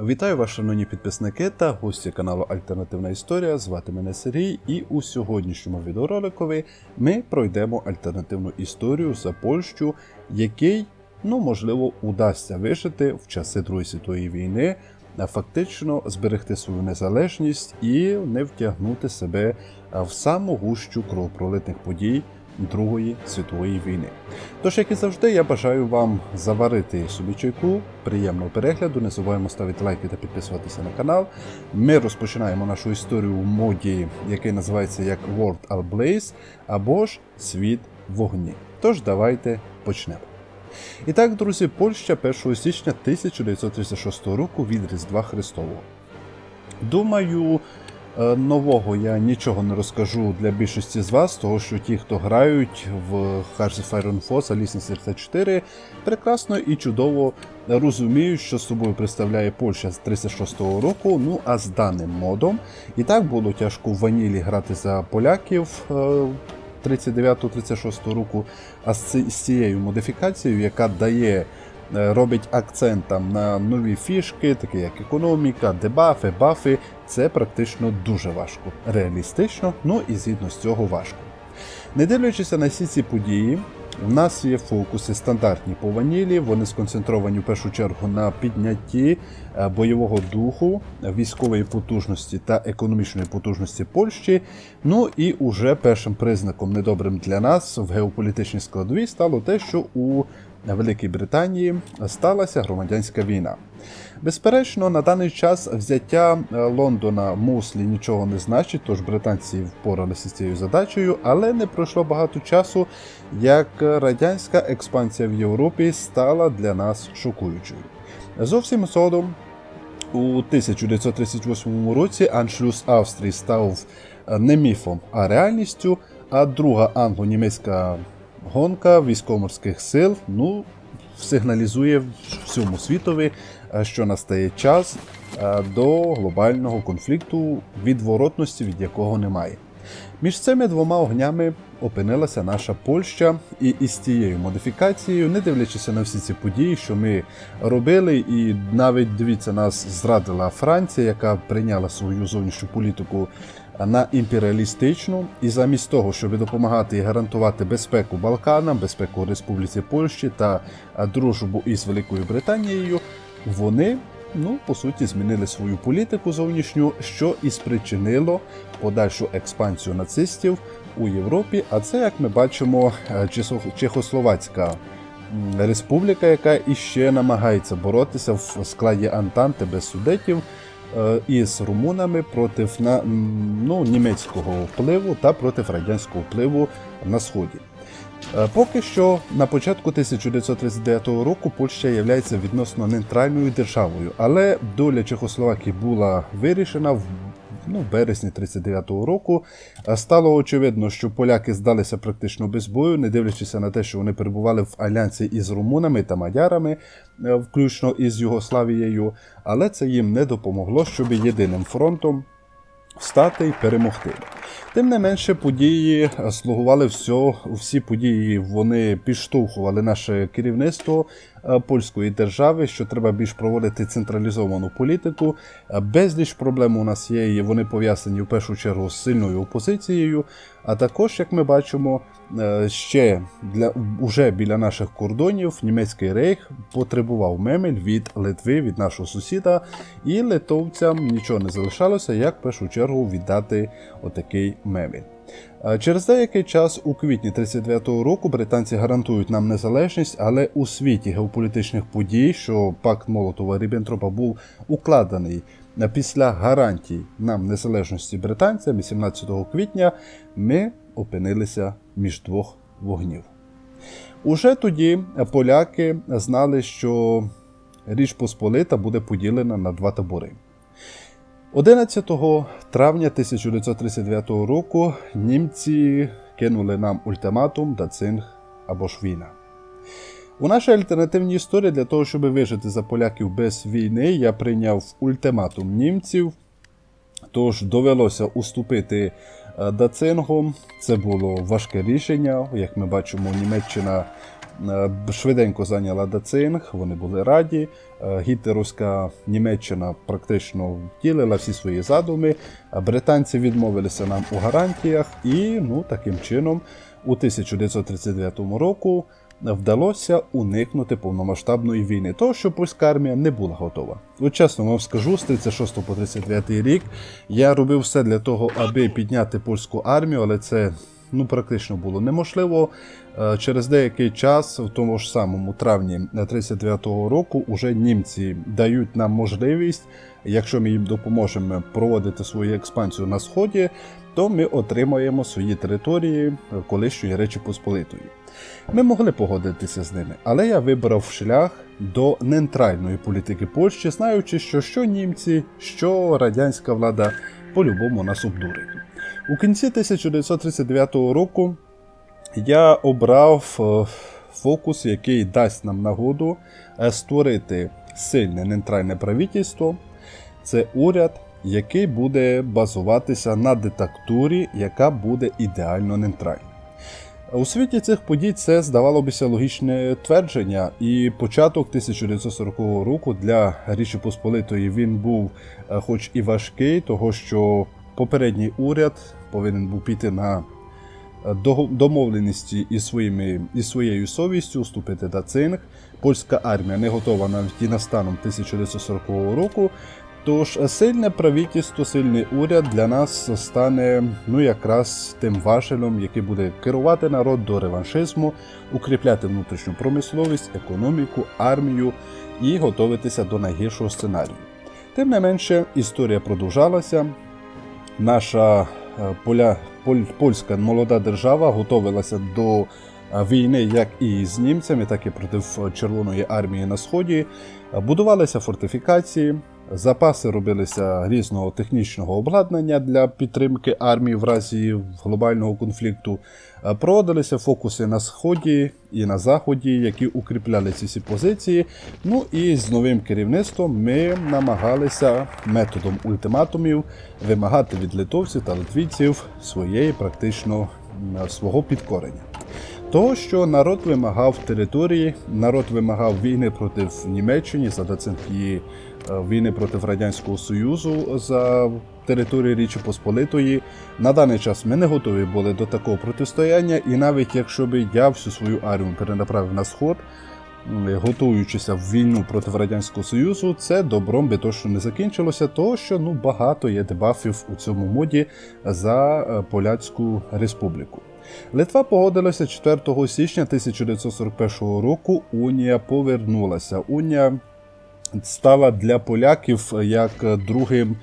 Вітаю вас, шановні підписники та гості каналу Альтернативна Історія. Звати мене Сергій, і у сьогоднішньому відеороликові ми пройдемо альтернативну історію за Польщу, який, ну можливо, удасться вижити в часи Другої світової війни, фактично зберегти свою незалежність і не втягнути себе в саму гущу кровопролитних подій Другої світової війни. Тож, як і завжди, я бажаю вам заварити собі чайку, приємного перегляду. Не забуваємо ставити лайки та підписуватися на канал. Ми розпочинаємо нашу історію в моді, який називається як World All Blaze або ж Світ вогні. Тож давайте почнемо. І так, друзі, Польща 1 січня 1936 року від Різдва Христового. Думаю, нового я нічого не розкажу для більшості з вас, того що ті, хто грають в Hearts of Iron Force, Алісні Серця 4, прекрасно і чудово розуміють, що собою представляє Польща з 36-го року. Ну а з даним модом і так було тяжко в ванілі грати за поляків. е, 39-36 року, а з цією модифікацією, яка дає, е, робить акцент там на нові фішки, такі як економіка, дебафи, бафи, це практично дуже важко. Реалістично, ну і згідно з цього важко. Не дивлячись на всі ці події, у нас є фокуси стандартні по ванілі. Вони сконцентровані в першу чергу на піднятті е, бойового духу, військової потужності та економічної потужності Польщі. Ну і уже першим признаком недобрим для нас в геополітичній складовій стало те, що у Великій Британії сталася громадянська війна. Безперечно, на даний час взяття е, Лондона Мослі нічого не значить, тож британці впоралися з цією задачею, але не пройшло багато часу, як радянська експансія в Європі стала для нас шокуючою. Зовсім згодом у 1938 році аншлюз Австрії став не міфом, а реальністю. А друга англо-німецька гонка військово-морських сил ну, сигналізує всьому світові, е, що настає час е, до глобального конфлікту, відворотності від якого немає. Між цими двома огнями опинилася наша Польща, і із тією модифікацією, не дивлячись на всі ці події, що ми робили, і навіть дивіться, нас зрадила Франція, яка прийняла свою зовнішню політику на імперіалістичну, і замість того, щоб допомагати і гарантувати безпеку Балканам, безпеку Республіці Польщі та дружбу із Великою Британією, вони. Ну, по суті, змінили свою політику зовнішню, що і спричинило подальшу експансію нацистів у Європі. А це, як ми бачимо, Чехословацька республіка, яка іще намагається боротися в складі Антанти без судетів із румунами проти ну, німецького впливу та проти радянського впливу на сході. Е, Поки що на початку 1939 року Польща є відносно нейтральною державою, але доля Чехословакії була вирішена в ну, березні 39-го року. Стало очевидно, що поляки здалися практично без бою, не дивлячись на те, що вони перебували в альянсі із румунами та мадярами, е, включно із Югославією, але це їм не допомогло, щоб єдиним фронтом встати і перемогти. Тим не менше, події е, слугували все, всі події вони підштовхували наше керівництво польської держави, що треба більш проводити централізовану політику. Е, Безліч проблем у нас є, і вони пов'язані в першу чергу з сильною опозицією. А також, як ми бачимо, е, ще для уже біля наших кордонів німецький рейх потребував мемель від Литви, від нашого сусіда, і литовцям нічого не залишалося, як в першу чергу віддати отакий мемель. Е, Через деякий час, у квітні 39-го року, британці гарантують нам незалежність, але у світі геополітичних подій, що пакт Молотова Ріббентропа був укладений після гарантій нам незалежності британцям 18 квітня, ми опинилися між двох вогнів. Уже тоді поляки знали, що Річ Посполита буде поділена на два табори. 11 травня 1939 року німці кинули нам ультиматум Дацинг або ж війна. У нашій альтернативній історії для того, щоб вижити за поляків без війни, я прийняв ультиматум німців. Тож довелося уступити е, Дацингу. Це було важке рішення. Як ми бачимо, Німеччина швиденько зайняла Дацинг, вони були раді. Е, Гітлерівська Німеччина практично втілила всі свої задуми. Британці відмовилися нам у гарантіях, і ну, таким чином у 1939 року вдалося уникнути повномасштабної війни, того що польська армія не була готова. От чесно вам скажу, з 36 по 39 рік я робив все для того, аби підняти польську армію, але це ну практично було неможливо. Е, Через деякий час, в тому ж самому травні 39-го року, уже німці дають нам можливість, якщо ми їм допоможемо проводити свою експансію на сході, то ми отримаємо свої території колишньої Речі Посполитої. Ми могли погодитися з ними, але я вибрав шлях до нейтральної політики Польщі, знаючи, що що німці, що радянська влада по-любому нас обдурить. У кінці 1939 року я обрав е, фокус, який дасть нам нагоду е, створити сильне нейтральне правительство. Це уряд, який буде базуватися на диктатурі, яка буде ідеально нейтральна. У світі цих подій це здавалося логічне твердження, і початок 1940 року для Річі Посполитої він був, е, хоч і важкий, того що попередній уряд повинен був піти на е, домовленості із, своїми, із своєю совістю, уступити до цинг. Польська армія не готова навіть і настаном 1940 року. Тож сильне правительство, сильний уряд для нас стане ну якраз тим важелем, який буде керувати народ до реваншизму, укріпляти внутрішню промисловість, економіку, армію і готуватися до найгіршого сценарію. Тим не менше, історія продовжалася. Наша е, поля, поль, польська молода держава готувалася до е, війни як і з німцями, так і проти е, Червоної армії на сході. Будувалися фортифікації, запаси робилися різного технічного обладнання для підтримки армії в разі глобального конфлікту. Е, Проводилися фокуси на сході і на заході, які укріпляли ці всі позиції. Ну і з новим керівництвом ми намагалися методом ультиматумів вимагати від литовців та литвійців своєї практично свого підкорення. Того, що народ вимагав території, народ вимагав війни проти Німеччини, за її е, війни проти Радянського Союзу за територію Річі Посполитої. На даний час ми не готові були до такого протистояння, і навіть якщо б я всю свою армію перенаправив на сход, готуючися в війну проти Радянського Союзу, це добром би точно не закінчилося, того що ну багато є дебафів у цьому моді за е, Поляцьку республіку. Литва погодилася 4 січня 1941 року. Унія повернулася. Унія стала для поляків як другим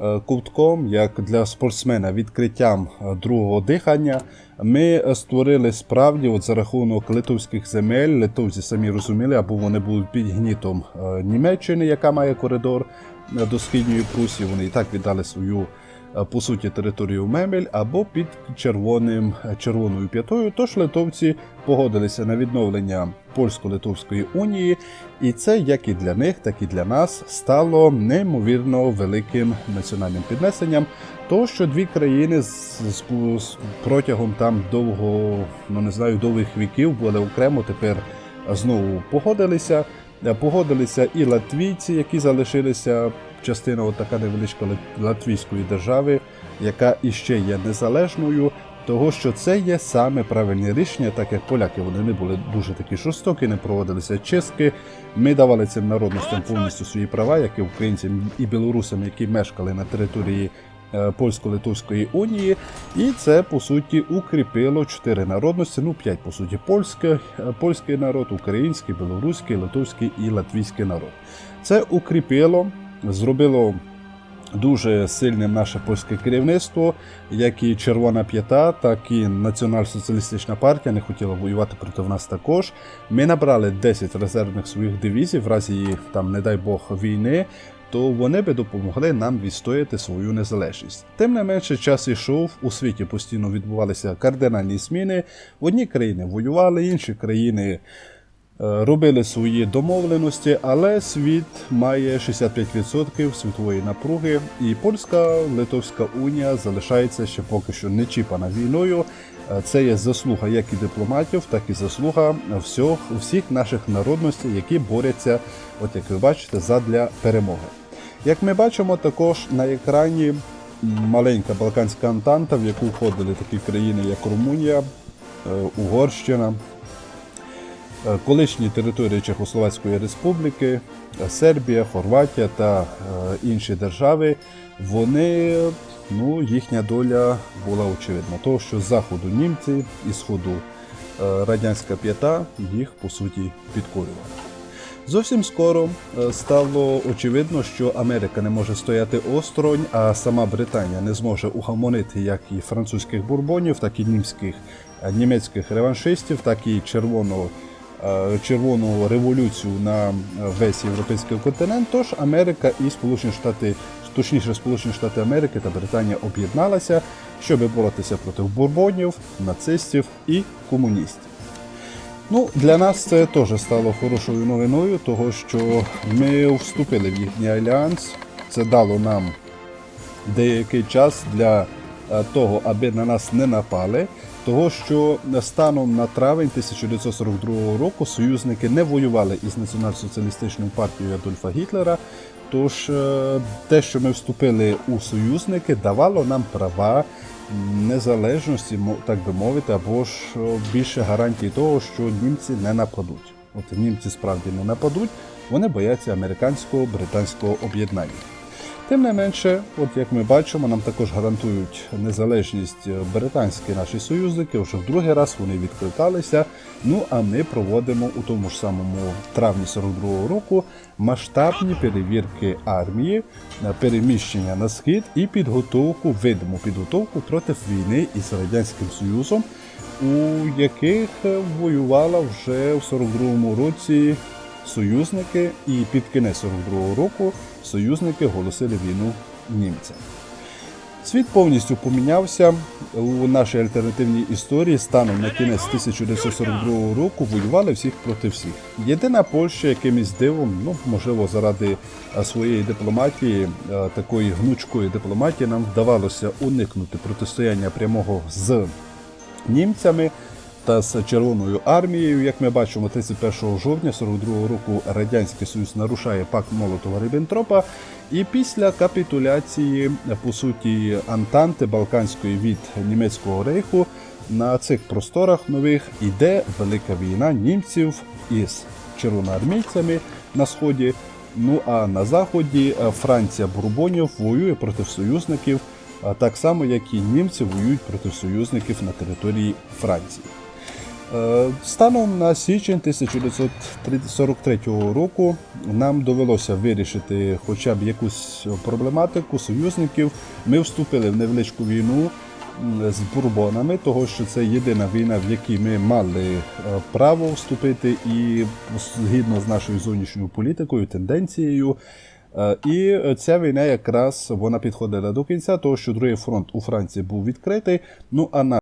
е, кутком, як для спортсмена відкриттям е, другого дихання. Ми створили справді от за рахунок литовських земель. Литовці самі розуміли, або вони будуть під гнітом е, Німеччини, яка має коридор до східної Прусії. Вони і так віддали свою по суті територію Мемель або під червоним е, червоною п'ятою. Тож литовці погодилися на відновлення польсько-литовської унії, і це як і для них, так і для нас стало неймовірно великим національним піднесенням. То, що дві країни з протягом там довго, ну не знаю, довгих віків були окремо, тепер знову погодилися. Е, Погодилися і латвійці, які залишилися частина от така невеличка латвійської держави, яка іще є незалежною. Того, що це є саме правильне рішення, так як поляки вони не були дуже такі жорстокі, не проводилися чистки. Ми давали цим народностям повністю свої права, як і українцям і білорусам, які мешкали на території е, польсько-литовської унії, і це по суті укріпило чотири народності. Ну п'ять по суті польське, е, польський народ, український, білоруський, литовський і латвійський народ. Це укріпило, зробило дуже сильним наше польське керівництво, як і Червона П'ята, так і Націонал-соціалістична партія не хотіла воювати проти нас також. Ми набрали 10 резервних своїх дивізій, в разі там, не дай Бог, війни. То вони би допомогли нам відстояти свою незалежність. Тим не менше, час ішов, у світі постійно відбувалися кардинальні зміни. Одні країни воювали, інші країни робили свої домовленості, але світ має 65% світової напруги, і польська литовська унія залишається ще поки що не чіпана війною. Е, Це є заслуга як і дипломатів, так і заслуга всіх, всіх наших народностей, які борються, от як ви бачите, задля перемоги. Як ми бачимо, також на екрані маленька Балканська Антанта, в яку входили такі країни, як Румунія, е, Угорщина, е, колишні території Чехословацької Республіки, е, Сербія, Хорватія та е, інші держави, вони, ну, їхня доля була очевидна. Того, що з заходу німці і сходу е, радянська п'ята їх по суті підкорювала. Зовсім скоро е, стало очевидно, що Америка не може стояти осторонь, а сама Британія не зможе угамонити як і французьких бурбонів, так і німських е, німецьких реваншистів, так і червоного. Е, Червону революцію на е, весь європейський континент. Тож Америка і Сполучені Штати, точніше Сполучені Штати Америки та Британія об'єдналися, щоб боротися проти бурбонів, нацистів і комуністів. Ну, для нас це теж стало хорошою новиною, того що ми вступили в їхній альянс. Це дало нам деякий час для е, того, аби на нас не напали. Того, що станом на травень 1942 року союзники не воювали із націонал-соціалістичною партією Адольфа Гітлера. Тож е, те, що ми вступили у союзники, давало нам права незалежності, так би мовити, або ж більше гарантій того, що німці не нападуть. От німці справді не нападуть, вони бояться американського британського об'єднання. Тим не менше, от як ми бачимо, нам також гарантують незалежність британські наші союзники. Вже в другий раз вони відкликалися. Ну а ми проводимо у тому ж самому травні 42-го року масштабні перевірки армії, е, переміщення на схід і підготовку, видиму підготовку проти війни із радянським союзом, у яких воювала вже в 42-му році союзники, і під кінець 42-го року союзники оголосили війну німцям. Світ повністю помінявся у нашій альтернативній історії. Станом на кінець 1942 року воювали всіх проти всіх. Єдина Польща якимось дивом, ну можливо, заради своєї дипломатії, такої гнучкої дипломатії, нам вдавалося уникнути протистояння прямого з німцями та з Червоною армією. Як ми бачимо, 31 жовтня 42 року Радянський Союз нарушає пакт Молотова Ріббентропа. І після капітуляції, по суті, Антанти Балканської від німецького рейху на цих просторах нових іде велика війна німців із червоноармійцями на сході. Ну а на заході е, Франція Бурбонів воює проти союзників, так само як і німці воюють проти союзників на території Франції. Е, Станом на січень 1943 року нам довелося вирішити хоча б якусь проблематику союзників. Ми вступили в невеличку війну з бурбонами, того що це єдина війна, в якій ми мали е, право вступити, і згідно з нашою зовнішньою політикою, тенденцією. Е, І ця війна якраз вона підходила до кінця, того що другий фронт у Франції був відкритий. Ну а на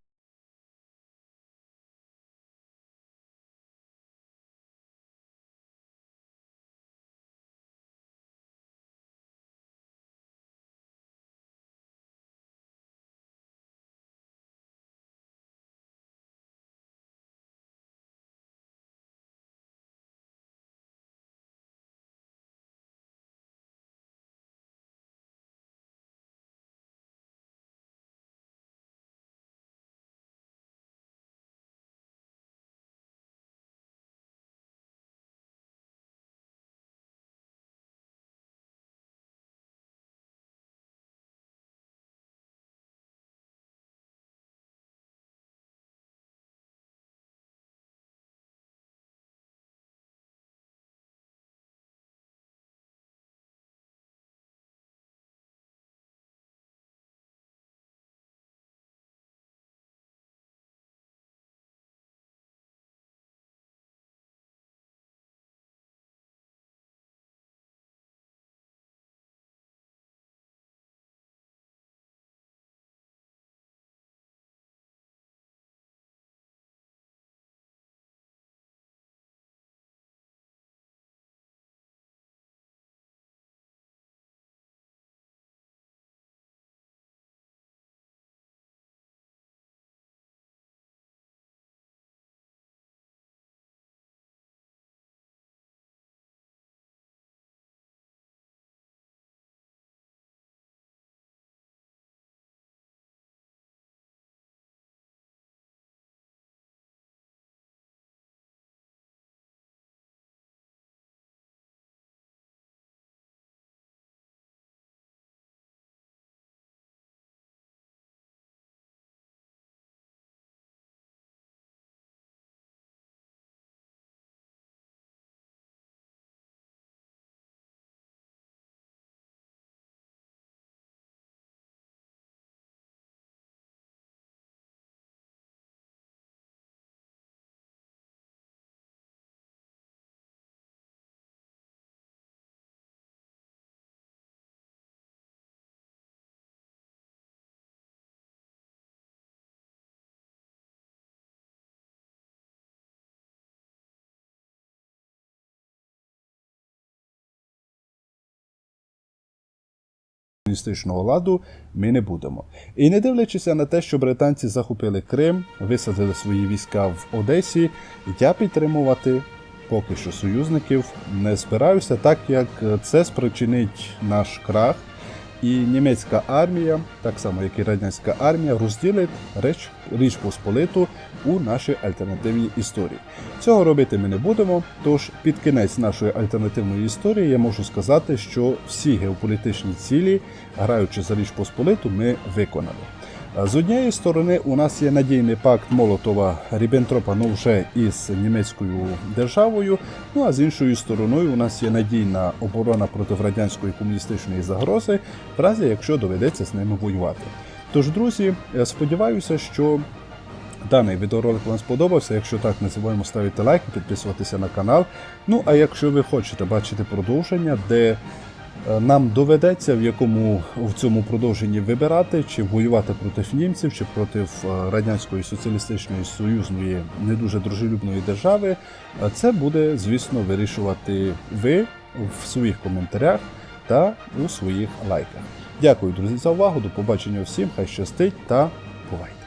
комуністичного ладу ми не будемо. І не дивлячись на те, що британці захопили Крим, висадили свої війська в Одесі, я підтримувати поки що союзників не збираюся, так як це спричинить наш крах. І німецька армія, так само як і радянська армія, розділить Річ, Річ Посполиту у нашій альтернативній історії. Цього робити ми не будемо. Тож під кінець нашої альтернативної історії я можу сказати, що всі геополітичні цілі, граючи за Річ Посполиту, ми виконали. З однієї сторони, у нас є надійний пакт Молотова Ріббентропа ну вже із німецькою державою. Ну а з іншою стороною, у нас є надійна оборона проти радянської комуністичної загрози, в разі якщо доведеться з ними воювати. Тож, друзі, сподіваюся, що даний відеоролик вам сподобався. Якщо так, не забуваємо ставити лайк, підписуватися на канал. Ну а якщо ви хочете бачити продовження, де Е, Нам доведеться в якому в цьому продовженні вибирати, чи воювати проти німців, чи проти е, радянської соціалістичної союзної не дуже дружелюбної держави. Е, Це буде, звісно, вирішувати ви в своїх коментарях та у своїх лайках. Дякую, друзі, за увагу. До побачення всім. Хай щастить та бувайте!